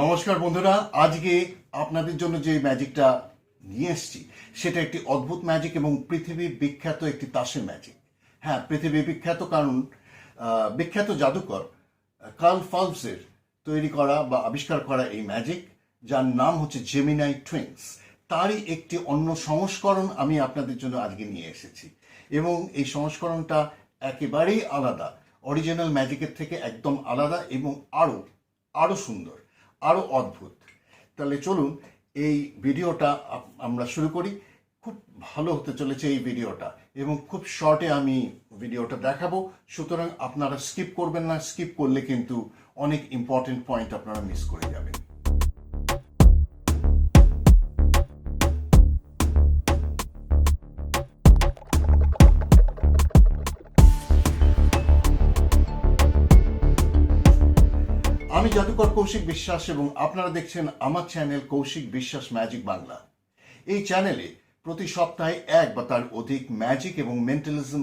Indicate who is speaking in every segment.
Speaker 1: নমস্কার বন্ধুরা আজকে আপনাদের জন্য যে ম্যাজিকটা নিয়ে এসছি সেটা একটি অদ্ভুত ম্যাজিক এবং পৃথিবী বিখ্যাত একটি তাসের ম্যাজিক হ্যাঁ পৃথিবী বিখ্যাত কারণ বিখ্যাত জাদুকর কার্ল ফালসের তৈরি করা বা আবিষ্কার করা এই ম্যাজিক যার নাম হচ্ছে জেমিনাই টুইংস তারই একটি অন্য সংস্করণ আমি আপনাদের জন্য আজকে নিয়ে এসেছি এবং এই সংস্করণটা একেবারেই আলাদা অরিজিনাল ম্যাজিকের থেকে একদম আলাদা এবং আরও আরও সুন্দর আরও অদ্ভুত তাহলে চলুন এই ভিডিওটা আমরা শুরু করি খুব ভালো হতে চলেছে এই ভিডিওটা এবং খুব শর্টে আমি ভিডিওটা দেখাবো সুতরাং আপনারা স্কিপ করবেন না স্কিপ করলে কিন্তু অনেক ইম্পর্টেন্ট পয়েন্ট আপনারা মিস করে যাবেন আমি জাদুকর কৌশিক বিশ্বাস এবং আপনারা দেখছেন আমার চ্যানেল কৌশিক বিশ্বাস ম্যাজিক বাংলা এই চ্যানেলে প্রতি সপ্তাহে এক বা তার অধিক ম্যাজিক এবং মেন্টালিজম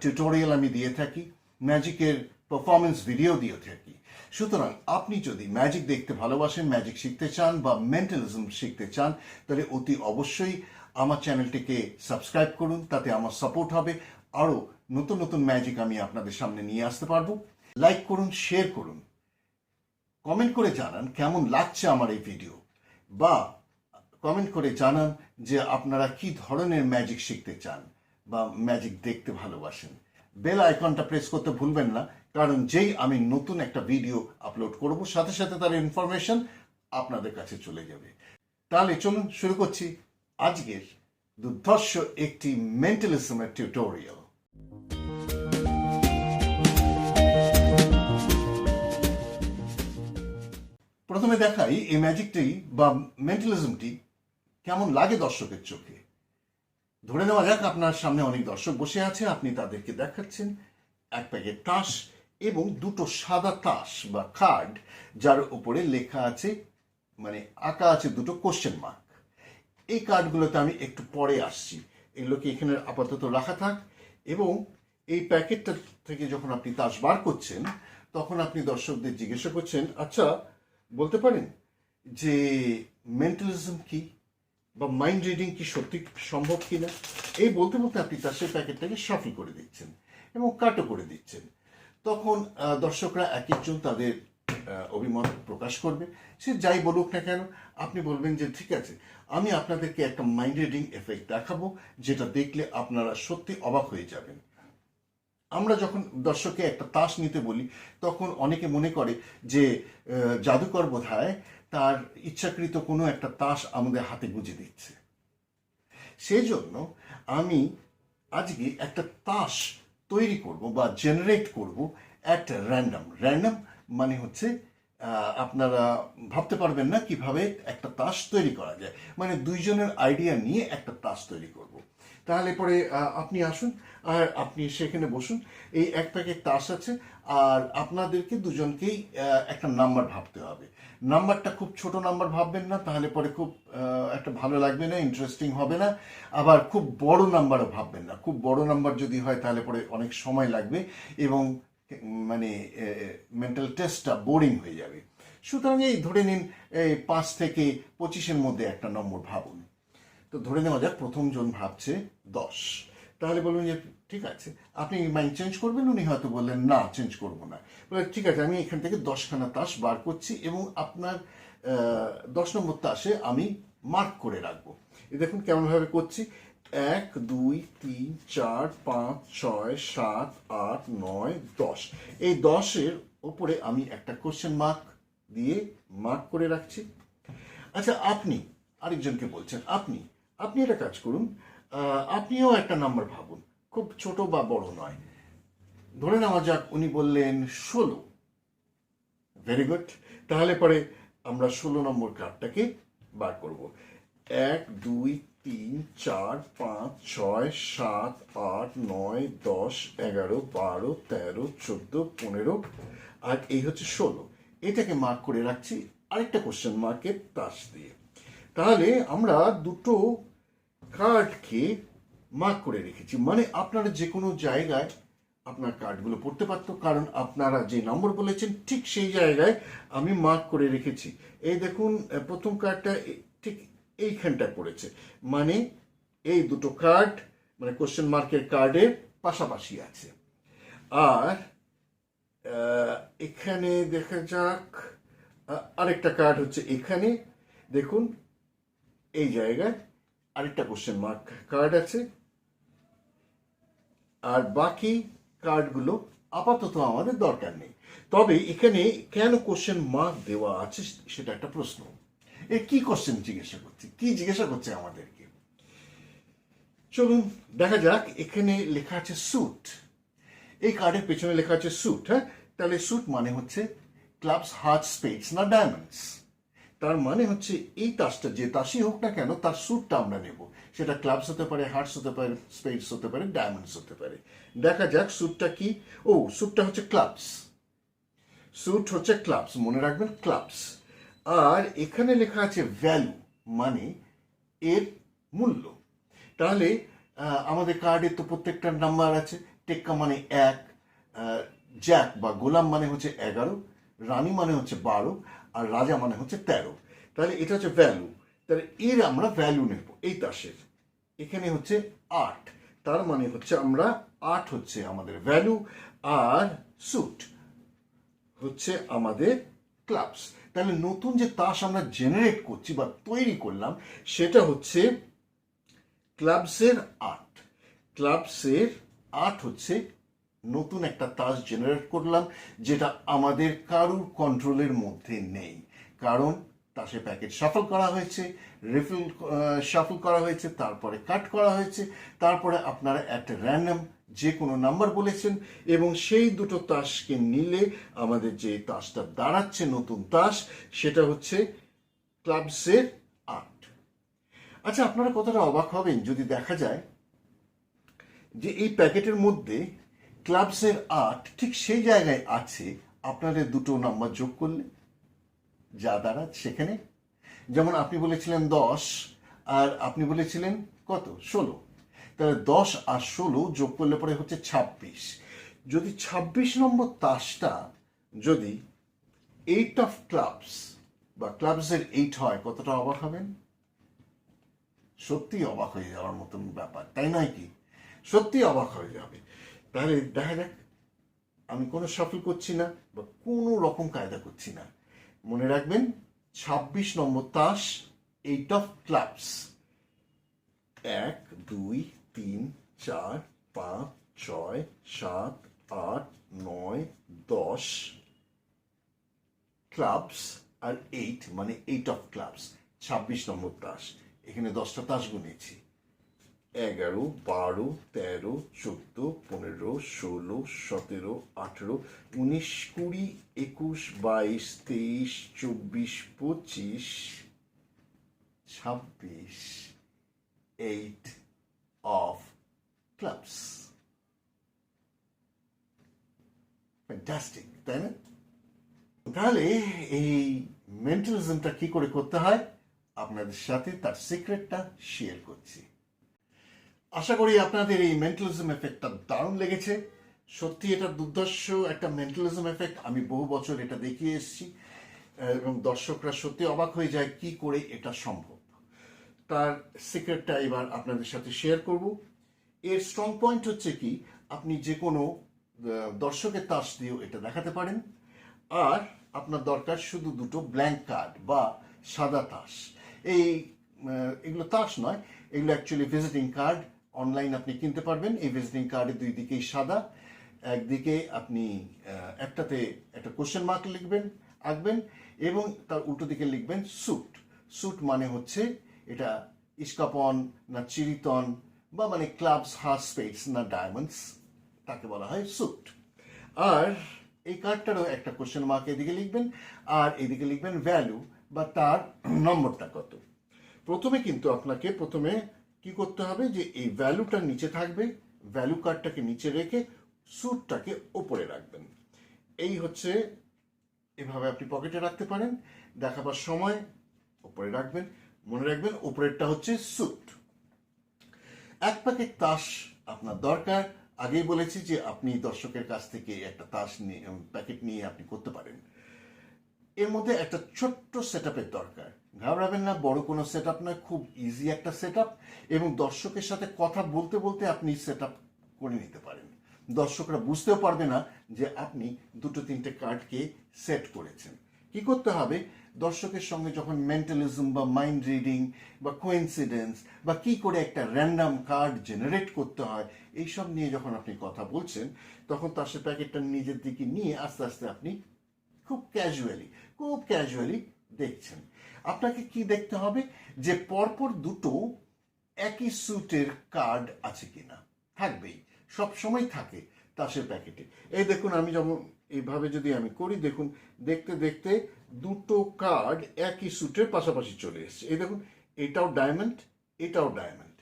Speaker 1: টিউটোরিয়াল আমি দিয়ে থাকি ম্যাজিকের পারফরমেন্স ভিডিও দিয়ে থাকি সুতরাং আপনি যদি ম্যাজিক দেখতে ভালোবাসেন ম্যাজিক শিখতে চান বা মেন্টালিজম শিখতে চান তাহলে অতি অবশ্যই আমার চ্যানেলটিকে সাবস্ক্রাইব করুন তাতে আমার সাপোর্ট হবে আরও নতুন নতুন ম্যাজিক আমি আপনাদের সামনে নিয়ে আসতে পারবো লাইক করুন শেয়ার করুন কমেন্ট করে জানান কেমন লাগছে আমার এই ভিডিও বা কমেন্ট করে জানান যে আপনারা কি ধরনের ম্যাজিক শিখতে চান বা ম্যাজিক দেখতে ভালোবাসেন বেল আইকনটা প্রেস করতে ভুলবেন না কারণ যেই আমি নতুন একটা ভিডিও আপলোড করব সাথে সাথে তার ইনফরমেশন আপনাদের কাছে চলে যাবে তাহলে চলুন শুরু করছি আজকের দুর্ধর্ষ একটি মেন্টালিজমের টিউটোরিয়াল প্রথমে দেখাই এই ম্যাজিকটি বা মেন্টালিজমটি কেমন লাগে দর্শকের চোখে ধরে নেওয়া যাক আপনার সামনে অনেক দর্শক বসে আছে আপনি তাদেরকে দেখাচ্ছেন এক প্যাকেট তাস এবং দুটো সাদা তাস বা কার্ড যার উপরে লেখা আছে মানে আঁকা আছে দুটো কোশ্চেন মার্ক এই কার্ডগুলোতে আমি একটু পরে আসছি এগুলোকে এখানে আপাতত রাখা থাক এবং এই প্যাকেটটা থেকে যখন আপনি তাস বার করছেন তখন আপনি দর্শকদের জিজ্ঞাসা করছেন আচ্ছা বলতে পারেন যে মেন্টালিজম কি বা মাইন্ড রিডিং কি সত্যি সম্ভব কি না এই বলতে বলতে আপনি তার সেই প্যাকেটটাকে সাফি করে দিচ্ছেন এবং কাটও করে দিচ্ছেন তখন দর্শকরা এক একজন তাদের অভিমত প্রকাশ করবে সে যাই বলুক না কেন আপনি বলবেন যে ঠিক আছে আমি আপনাদেরকে একটা মাইন্ড রিডিং এফেক্ট দেখাবো যেটা দেখলে আপনারা সত্যি অবাক হয়ে যাবেন আমরা যখন দর্শককে একটা তাস নিতে বলি তখন অনেকে মনে করে যে জাদুকর বোধ তার ইচ্ছাকৃত কোনো একটা তাস আমাদের হাতে গুঁজে দিচ্ছে সেই জন্য আমি আজকে একটা তাস তৈরি করব বা জেনারেট করব অ্যাট র্যান্ডাম র্যান্ডাম মানে হচ্ছে আপনারা ভাবতে পারবেন না কিভাবে একটা তাস তৈরি করা যায় মানে দুইজনের আইডিয়া নিয়ে একটা তাস তৈরি করব তাহলে পরে আপনি আসুন আর আপনি সেখানে বসুন এই এক প্যাকেট তাস আছে আর আপনাদেরকে দুজনকেই একটা নাম্বার ভাবতে হবে নাম্বারটা খুব ছোট নাম্বার ভাববেন না তাহলে পরে খুব একটা ভালো লাগবে না ইন্টারেস্টিং হবে না আবার খুব বড় নাম্বারও ভাববেন না খুব বড় নাম্বার যদি হয় তাহলে পরে অনেক সময় লাগবে এবং মানে মেন্টাল টেস্টটা বোরিং হয়ে যাবে সুতরাং এই ধরে নিন এই পাঁচ থেকে পঁচিশের মধ্যে একটা নম্বর ভাবুন তো ধরে নেওয়া যাক প্রথম জন ভাবছে দশ তাহলে বলুন যে ঠিক আছে আপনি মাইন্ড চেঞ্জ করবেন উনি হয়তো বললেন না চেঞ্জ করব না বলে ঠিক আছে আমি এখান থেকে দশখানা তাস বার করছি এবং আপনার দশ নম্বর তাসে আমি মার্ক করে রাখবো এ দেখুন কেমনভাবে করছি এক দুই তিন চার পাঁচ ছয় সাত আট নয় দশ এই দশের ওপরে আমি একটা কোশ্চেন মার্ক দিয়ে মার্ক করে রাখছি আচ্ছা আপনি আরেকজনকে বলছেন আপনি আপনি একটা কাজ করুন আপনিও একটা নাম্বার ভাবুন খুব ছোট বা বড় নয় ধরে নেওয়া যাক উনি বললেন ষোলো ভেরি গুড তাহলে পরে আমরা ষোলো নম্বর কার্ডটাকে বার করব এক দুই তিন চার পাঁচ ছয় সাত আট নয় দশ এগারো বারো তেরো চোদ্দো পনেরো আর এই হচ্ছে ষোলো এটাকে মার্ক করে রাখছি আরেকটা কোশ্চেন মার্কের তাস দিয়ে তাহলে আমরা দুটো কার্ডকে মার্ক করে রেখেছি মানে আপনারা যে কোনো জায়গায় আপনার কার্ডগুলো পড়তে পারত কারণ আপনারা যে নম্বর বলেছেন ঠিক সেই জায়গায় আমি মার্ক করে রেখেছি এই দেখুন প্রথম কার্ডটা ঠিক এইখানটা পড়েছে মানে এই দুটো কার্ড মানে কোশ্চেন মার্কের কার্ডের পাশাপাশি আছে আর এখানে দেখা যাক আরেকটা কার্ড হচ্ছে এখানে দেখুন এই জায়গায় আরেকটা কোশ্চেন মার্ক কার্ড আছে আর বাকি কার্ডগুলো আপাতত আমাদের দরকার নেই তবে এখানে কেন কোশ্চেন মার্ক দেওয়া আছে সেটা একটা প্রশ্ন এ কি কোশ্চেন জিজ্ঞাসা করছে কি জিজ্ঞাসা করছে আমাদেরকে চলুন দেখা যাক এখানে লেখা আছে স্যুট এই কার্ডের পেছনে লেখা আছে স্যুট হ্যাঁ তাহলে স্যুট মানে হচ্ছে ক্লাবস হার্ট স্পেস না ডায়মন্ডস তার মানে হচ্ছে এই তাসটা যে তাসই হোক না কেন তার স্যুটটা আমরা নেব সেটা ক্লাবস হতে পারে হার্টস হতে পারে স্পেডস হতে পারে ডায়মন্ডস হতে পারে দেখা যাক স্যুটটা কি ও স্যুটটা হচ্ছে ক্লাবস স্যুট হচ্ছে ক্লাবস মনে রাখবেন ক্লাবস আর এখানে লেখা আছে ভ্যালু মানে এর মূল্য তাহলে আমাদের কার্ডে তো প্রত্যেকটা নাম্বার আছে টেক্কা মানে এক জ্যাক বা গোলাম মানে হচ্ছে এগারো রানী মানে হচ্ছে বারো আর রাজা মানে হচ্ছে তেরো তাহলে এটা হচ্ছে ভ্যালু তাহলে এর আমরা ভ্যালু নেব এই তাসের এখানে হচ্ছে আট তার মানে হচ্ছে আমরা আট হচ্ছে আমাদের ভ্যালু আর স্যুট হচ্ছে আমাদের ক্লাবস তাহলে নতুন যে তাস আমরা জেনারেট করছি বা তৈরি করলাম সেটা হচ্ছে ক্লাবসের আট ক্লাবসের আট হচ্ছে নতুন একটা তাস জেনারেট করলাম যেটা আমাদের কারুর কন্ট্রোলের মধ্যে নেই কারণ তাসে প্যাকেট সাফল করা হয়েছে রিফিল সাফল করা হয়েছে তারপরে কাট করা হয়েছে তারপরে আপনারা একটা র্যান্ডম যে কোনো নাম্বার বলেছেন এবং সেই দুটো তাসকে নিলে আমাদের যে তাসটা দাঁড়াচ্ছে নতুন তাস সেটা হচ্ছে ক্লাবসের আট আচ্ছা আপনারা কতটা অবাক হবেন যদি দেখা যায় যে এই প্যাকেটের মধ্যে ক্লাবসের আট ঠিক সেই জায়গায় আছে আপনাদের দুটো নাম্বার যোগ করলে যা দাঁড়া সেখানে যেমন আপনি বলেছিলেন দশ আর আপনি বলেছিলেন কত ষোলো তাহলে দশ আর ষোলো যোগ করলে পরে হচ্ছে ছাব্বিশ যদি ছাব্বিশ নম্বর তাসটা যদি এইট অফ ক্লাবস বা ক্লাবসের এইট হয় কতটা অবাক হবেন সত্যি অবাক হয়ে যাওয়ার মতন ব্যাপার তাই নয় কি সত্যি অবাক হয়ে যাবে তাহলে দেখা যাক আমি কোনো সফল করছি না বা কোনো রকম কায়দা করছি না মনে রাখবেন ছাব্বিশ নম্বর তাস এইট অফ ক্লাবস এক দুই তিন চার পাঁচ ছয় সাত আট নয় দশ ক্লাবস আর এইট মানে এইট অফ ক্লাবস ছাব্বিশ নম্বর তাস এখানে দশটা তাস গুনেছি এগারো বারো তেরো চোদ্দ পনেরো ষোলো সতেরো আঠেরো উনিশ কুড়ি একুশ বাইশ তেইশ চব্বিশ পঁচিশ ছাব্বিশ এইট অফ ক্লাবস ফ্যান্টাস্টিক তাই না তাহলে এই মেন্টালিজমটা কি করে করতে হয় আপনাদের সাথে তার সিক্রেটটা শেয়ার করছি আশা করি আপনাদের এই মেন্টালিজম এফেক্টটা দারুণ লেগেছে সত্যি এটা দুর্দর্শ একটা মেন্টালিজম এফেক্ট আমি বহু বছর এটা দেখিয়ে এসেছি এবং দর্শকরা সত্যি অবাক হয়ে যায় কি করে এটা সম্ভব তার সিক্রেটটা এবার আপনাদের সাথে শেয়ার করব এর স্ট্রং পয়েন্ট হচ্ছে কি আপনি যে কোনো দর্শকের তাস দিয়েও এটা দেখাতে পারেন আর আপনার দরকার শুধু দুটো ব্ল্যাঙ্ক কার্ড বা সাদা তাস এই এগুলো তাস নয় এগুলো অ্যাকচুয়ালি ভিজিটিং কার্ড অনলাইন আপনি কিনতে পারবেন এই ভিজিটিং কার্ডের দুই দিকেই সাদা একদিকে আপনি একটাতে একটা কোশ্চেন মার্ক লিখবেন আঁকবেন এবং তার উল্টো দিকে লিখবেন স্যুট স্যুট মানে হচ্ছে এটা ইস্কাপন না চিরিতন বা মানে ক্লাবস হার স্পেস না ডায়মন্ডস তাকে বলা হয় স্যুট আর এই কার্ডটারও একটা কোশ্চেন মার্ক এদিকে লিখবেন আর এদিকে লিখবেন ভ্যালু বা তার নম্বরটা কত প্রথমে কিন্তু আপনাকে প্রথমে কি করতে হবে যে এই ভ্যালুটা নিচে থাকবে ভ্যালু কার্ডটাকে নিচে রেখে স্যুটটাকে ওপরে রাখবেন এই হচ্ছে এভাবে আপনি পকেটে রাখতে পারেন দেখাবার সময় ওপরে রাখবেন মনে রাখবেন ওপরেরটা হচ্ছে স্যুট এক প্যাকেট তাস আপনার দরকার আগেই বলেছি যে আপনি দর্শকের কাছ থেকে একটা তাস নিয়ে প্যাকেট নিয়ে আপনি করতে পারেন এর মধ্যে একটা ছোট্ট সেট দরকার ঘাবড়াবেন না বড় কোনো সেট আপ নয় খুব ইজি একটা সেট আপ এবং দর্শকের সাথে কথা বলতে বলতে আপনি সেট আপ করে নিতে পারেন দর্শকরা বুঝতেও পারবে না যে আপনি দুটো তিনটে কার্ডকে সেট করেছেন কি করতে হবে দর্শকের সঙ্গে যখন মেন্টালিজম বা মাইন্ড রিডিং বা কোয়েন্সিডেন্স বা কি করে একটা র্যান্ডাম কার্ড জেনারেট করতে হয় এইসব নিয়ে যখন আপনি কথা বলছেন তখন তার সে প্যাকেটটা নিজের দিকে নিয়ে আস্তে আস্তে আপনি খুব ক্যাজুয়ালি খুব ক্যাজুয়ালি দেখছেন আপনাকে কি দেখতে হবে যে পরপর দুটো একই স্যুটের কার্ড আছে কিনা থাকবেই সব সময় থাকে তাসের প্যাকেটে এই দেখুন আমি যেমন এইভাবে যদি আমি করি দেখুন দেখতে দেখতে দুটো কার্ড একই স্যুটের পাশাপাশি চলে এসছে এই দেখুন এটাও ডায়মন্ড এটাও ডায়মন্ড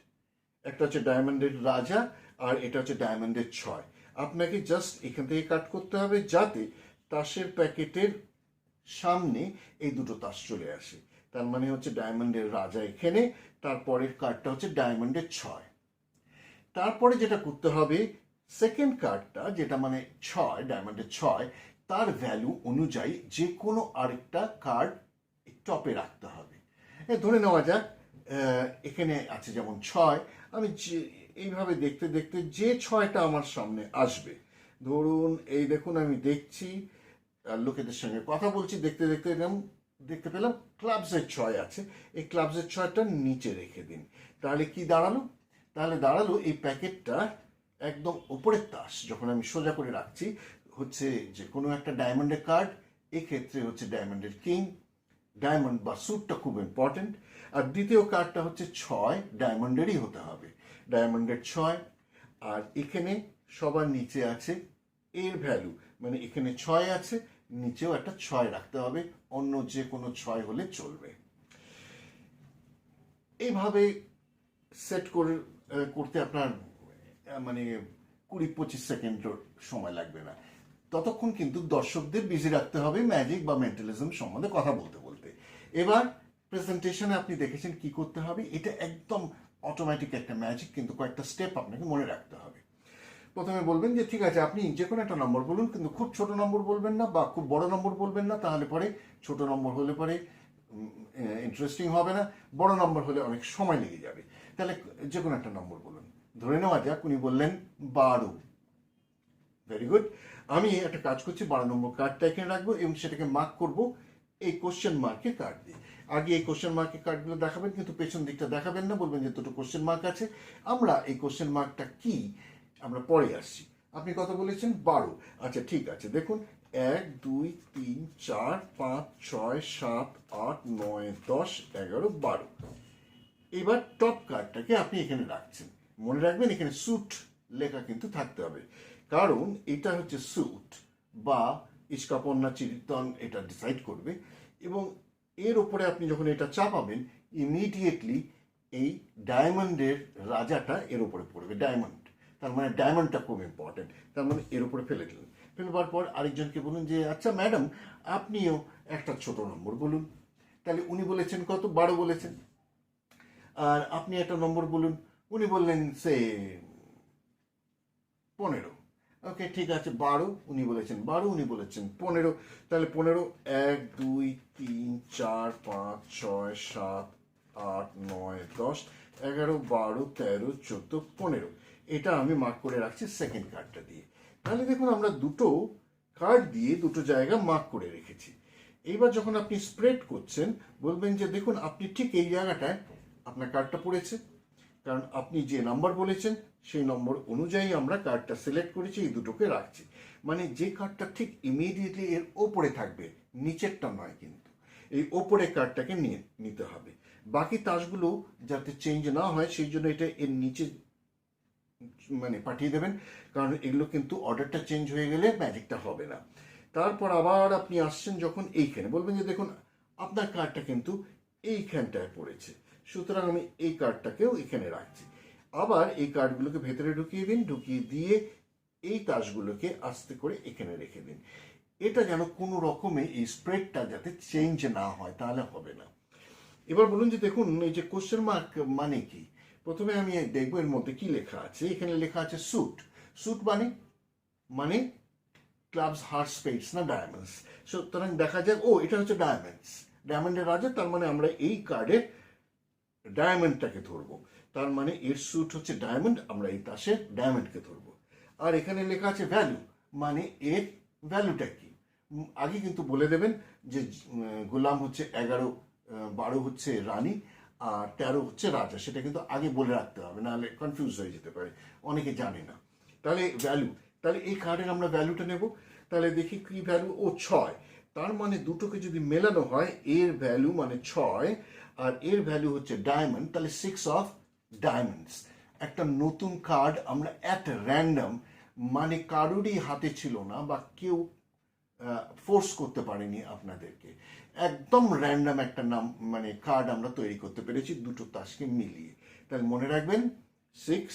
Speaker 1: একটা হচ্ছে ডায়মন্ডের রাজা আর এটা হচ্ছে ডায়মন্ডের ছয় আপনাকে জাস্ট এখান থেকে কাট করতে হবে যাতে তাসের প্যাকেটের সামনে এই দুটো তাস চলে আসে তার মানে হচ্ছে ডায়মন্ডের রাজা এখানে তারপরের কার্ডটা হচ্ছে ডায়মন্ডের ছয় তারপরে যেটা করতে হবে সেকেন্ড কার্ডটা যেটা মানে ছয় ডায়মন্ডের ছয় তার ভ্যালু অনুযায়ী যে কোনো আরেকটা কার্ড টপে রাখতে হবে ধরে নেওয়া যাক এখানে আছে যেমন ছয় আমি যে এইভাবে দেখতে দেখতে যে ছয়টা আমার সামনে আসবে ধরুন এই দেখুন আমি দেখছি লোকেদের সঙ্গে কথা বলছি দেখতে দেখতে এরকম দেখতে পেলাম ক্লাবসের ছয় আছে এই ক্লাবসের ছয়টা নিচে রেখে দিন তাহলে কি দাঁড়ালো তাহলে দাঁড়ালো এই প্যাকেটটা একদম ওপরের তাস যখন আমি সোজা করে রাখছি হচ্ছে যে কোনো একটা ডায়মন্ডের কার্ড এক্ষেত্রে হচ্ছে ডায়মন্ডের কিং ডায়মন্ড বা স্যুটটা খুব ইম্পর্টেন্ট আর দ্বিতীয় কার্ডটা হচ্ছে ছয় ডায়মন্ডেরই হতে হবে ডায়মন্ডের ছয় আর এখানে সবার নিচে আছে এর ভ্যালু মানে এখানে ছয় আছে নিচেও একটা ছয় রাখতে হবে অন্য যে কোনো ছয় হলে চলবে এইভাবে সেট করে করতে আপনার মানে কুড়ি পঁচিশ সেকেন্ড সময় লাগবে না ততক্ষণ কিন্তু দর্শকদের বিজি রাখতে হবে ম্যাজিক বা মেন্টালিজম সম্বন্ধে কথা বলতে বলতে এবার প্রেজেন্টেশনে আপনি দেখেছেন কি করতে হবে এটা একদম অটোমেটিক একটা ম্যাজিক কিন্তু কয়েকটা স্টেপ আপনাকে মনে রাখতে হবে প্রথমে বলবেন যে ঠিক আছে আপনি যে কোনো একটা নম্বর বলুন কিন্তু খুব ছোট নম্বর বলবেন না বা খুব বড় নম্বর বলবেন না তাহলে পরে ছোট নম্বর হলে পরে ইন্টারেস্টিং হবে না বড় নম্বর হলে অনেক সময় লেগে যাবে তাহলে যে কোনো একটা নম্বর বলুন ধরে নেওয়া যাক উনি বললেন বারো ভেরি গুড আমি একটা কাজ করছি বারো নম্বর কার্ডটা এখানে রাখবো এবং সেটাকে মার্ক করব এই কোশ্চেন মার্কে কার্ড দিয়ে আগে এই কোশ্চেন মার্কে কার্ডগুলো দেখাবেন কিন্তু পেছন দিকটা দেখাবেন না বলবেন যে দুটো কোশ্চেন মার্ক আছে আমরা এই কোশ্চেন মার্কটা কী আমরা পরে আসছি আপনি কথা বলেছেন বারো আচ্ছা ঠিক আছে দেখুন এক দুই তিন চার পাঁচ ছয় সাত আট নয় দশ এগারো বারো এবার টপ কার্ডটাকে আপনি এখানে রাখছেন মনে রাখবেন এখানে স্যুট লেখা কিন্তু থাকতে হবে কারণ এটা হচ্ছে স্যুট বা ইস্কাপন্না চিরিতন এটা ডিসাইড করবে এবং এর ওপরে আপনি যখন এটা চাপাবেন ইমিডিয়েটলি এই ডায়মন্ডের রাজাটা এর ওপরে পড়বে ডায়মন্ড তার মানে ডায়মন্ডটা খুব ইম্পর্টেন্ট তার মানে এর উপরে ফেলে দিলেন ফেলবার পর আরেকজনকে বলুন যে আচ্ছা ম্যাডাম আপনিও একটা ছোট নম্বর বলুন তাহলে উনি বলেছেন কত বারো বলেছেন আর আপনি একটা নম্বর বলুন উনি বললেন সে পনেরো ওকে ঠিক আছে বারো উনি বলেছেন বারো উনি বলেছেন পনেরো তাহলে পনেরো এক দুই তিন চার পাঁচ ছয় সাত আট নয় দশ এগারো বারো তেরো চোদ্দো পনেরো এটা আমি মার্ক করে রাখছি সেকেন্ড কার্ডটা দিয়ে তাহলে দেখুন আমরা দুটো কার্ড দিয়ে দুটো জায়গা মার্ক করে রেখেছি এইবার যখন আপনি স্প্রেড করছেন বলবেন যে দেখুন আপনি ঠিক এই জায়গাটায় আপনার কার্ডটা পড়েছে কারণ আপনি যে নাম্বার বলেছেন সেই নম্বর অনুযায়ী আমরা কার্ডটা সিলেক্ট করেছি এই দুটোকে রাখছি মানে যে কার্ডটা ঠিক ইমিডিয়েটলি এর ওপরে থাকবে নিচেরটা নয় কিন্তু এই ওপরে কার্ডটাকে নিয়ে নিতে হবে বাকি তাসগুলো যাতে চেঞ্জ না হয় সেই জন্য এটা এর নিচে মানে পাঠিয়ে দেবেন কারণ এগুলো কিন্তু অর্ডারটা চেঞ্জ হয়ে গেলে ম্যাজিকটা হবে না তারপর আবার আপনি আসছেন যখন এইখানে বলবেন যে দেখুন আপনার কার্ডটা কিন্তু এইখানটায় পড়েছে সুতরাং আমি এই কার্ডটাকেও এখানে রাখছি আবার এই কার্ডগুলোকে ভেতরে ঢুকিয়ে দিন ঢুকিয়ে দিয়ে এই তাসগুলোকে আস্তে করে এখানে রেখে দিন এটা যেন কোনো রকমে এই স্প্রেডটা যাতে চেঞ্জ না হয় তাহলে হবে না এবার বলুন যে দেখুন এই যে কোশ্চেন মার্ক মানে কি প্রথমে আমি দেখবো এর মধ্যে কি লেখা আছে এখানে লেখা আছে স্যুট স্যুট মানে মানে ক্লাবস হার্ট স্পেস না ডায়মন্ডস সুতরাং দেখা যাক ও এটা হচ্ছে ডায়মন্ডস ডায়মন্ডের রাজা তার মানে আমরা এই কার্ডের ডায়মন্ডটাকে ধরবো তার মানে এর স্যুট হচ্ছে ডায়মন্ড আমরা এই তাসের ডায়মন্ডকে ধরবো আর এখানে লেখা আছে ভ্যালু মানে এর ভ্যালুটা কি আগে কিন্তু বলে দেবেন যে গোলাম হচ্ছে এগারো বারো হচ্ছে রানী আর তেরো হচ্ছে রাজা সেটা কিন্তু আগে বলে রাখতে হবে নাহলে কনফিউজ হয়ে যেতে পারে অনেকে জানে না তাহলে ভ্যালু তাহলে এই কার্ডের আমরা ভ্যালুটা নেব তাহলে দেখি কি ভ্যালু ও ছয় তার মানে দুটোকে যদি মেলানো হয় এর ভ্যালু মানে ছয় আর এর ভ্যালু হচ্ছে ডায়মন্ড তাহলে সিক্স অফ ডায়মন্ডস একটা নতুন কার্ড আমরা অ্যাট র্যান্ডাম মানে কারোরই হাতে ছিল না বা কেউ ফোর্স করতে পারেনি আপনাদেরকে একদম র্যান্ডাম একটা নাম মানে কার্ড আমরা তৈরি করতে পেরেছি দুটো তাসকে মিলিয়ে তাহলে মনে রাখবেন সিক্স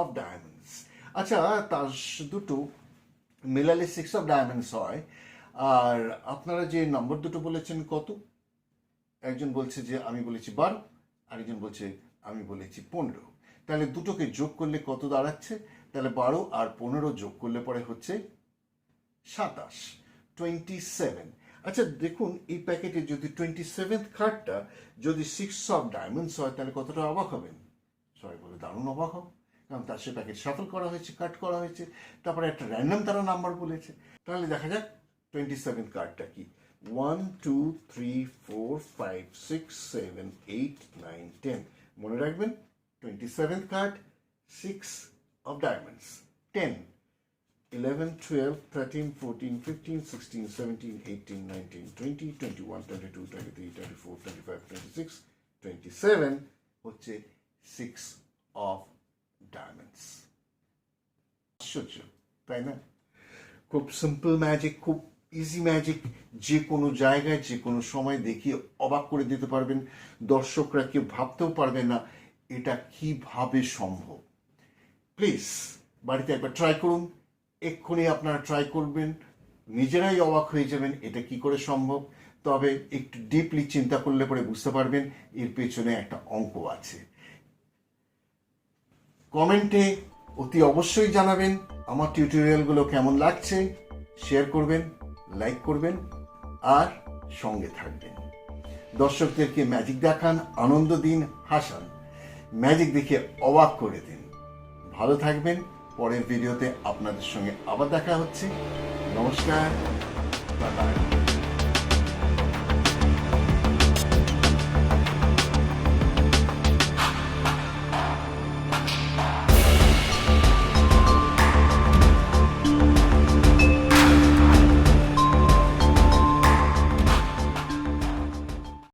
Speaker 1: অফ ডায়মন্ডস আচ্ছা তাস দুটো মেলালে সিক্স অফ ডায়মন্ডস হয় আর আপনারা যে নম্বর দুটো বলেছেন কত একজন বলছে যে আমি বলেছি বারো আরেকজন বলছে আমি বলেছি পনেরো তাহলে দুটোকে যোগ করলে কত দাঁড়াচ্ছে তাহলে বারো আর পনেরো যোগ করলে পরে হচ্ছে সাতাশ টোয়েন্টি সেভেন আচ্ছা দেখুন এই প্যাকেটে যদি টোয়েন্টি সেভেন্থ কার্ডটা যদি সিক্স অফ ডায়মন্ডস হয় তাহলে কতটা অবাক হবেন সবাই বলে দারুণ অবাক হব কারণ তার সে প্যাকেট সফল করা হয়েছে কাট করা হয়েছে তারপরে একটা র্যান্ডম তারা নাম্বার বলেছে তাহলে দেখা যাক টোয়েন্টি সেভেন্থ কার্ডটা কি one two three four five six seven eight nine ten মনে রাখবেন twenty seventh card six of diamonds ten 11, 12, 13, 14, 15, 16, 17, 18, 19, 20, 21, 22, 23, 24, 25, 26, 27 হচ্ছে সিক্স অফ ডায়মন্ডস আশ্চর্য তাই না খুব সিম্পল ম্যাজিক খুব ইজি ম্যাজিক যে কোনো জায়গায় যে কোনো সময় দেখিয়ে অবাক করে দিতে পারবেন দর্শকরা কেউ ভাবতেও পারবে না এটা কিভাবে সম্ভব প্লিজ বাড়িতে একবার ট্রাই করুন এক্ষুনি আপনারা ট্রাই করবেন নিজেরাই অবাক হয়ে যাবেন এটা কি করে সম্ভব তবে একটু ডিপলি চিন্তা করলে পরে বুঝতে পারবেন এর পেছনে একটা অঙ্ক আছে কমেন্টে অতি অবশ্যই জানাবেন আমার টিউটোরিয়ালগুলো কেমন লাগছে শেয়ার করবেন লাইক করবেন আর সঙ্গে থাকবেন দর্শকদেরকে ম্যাজিক দেখান আনন্দ দিন হাসান ম্যাজিক দেখে অবাক করে দিন ভালো থাকবেন পরের ভিডিওতে আপনাদের সঙ্গে আবার দেখা হচ্ছে নমস্কার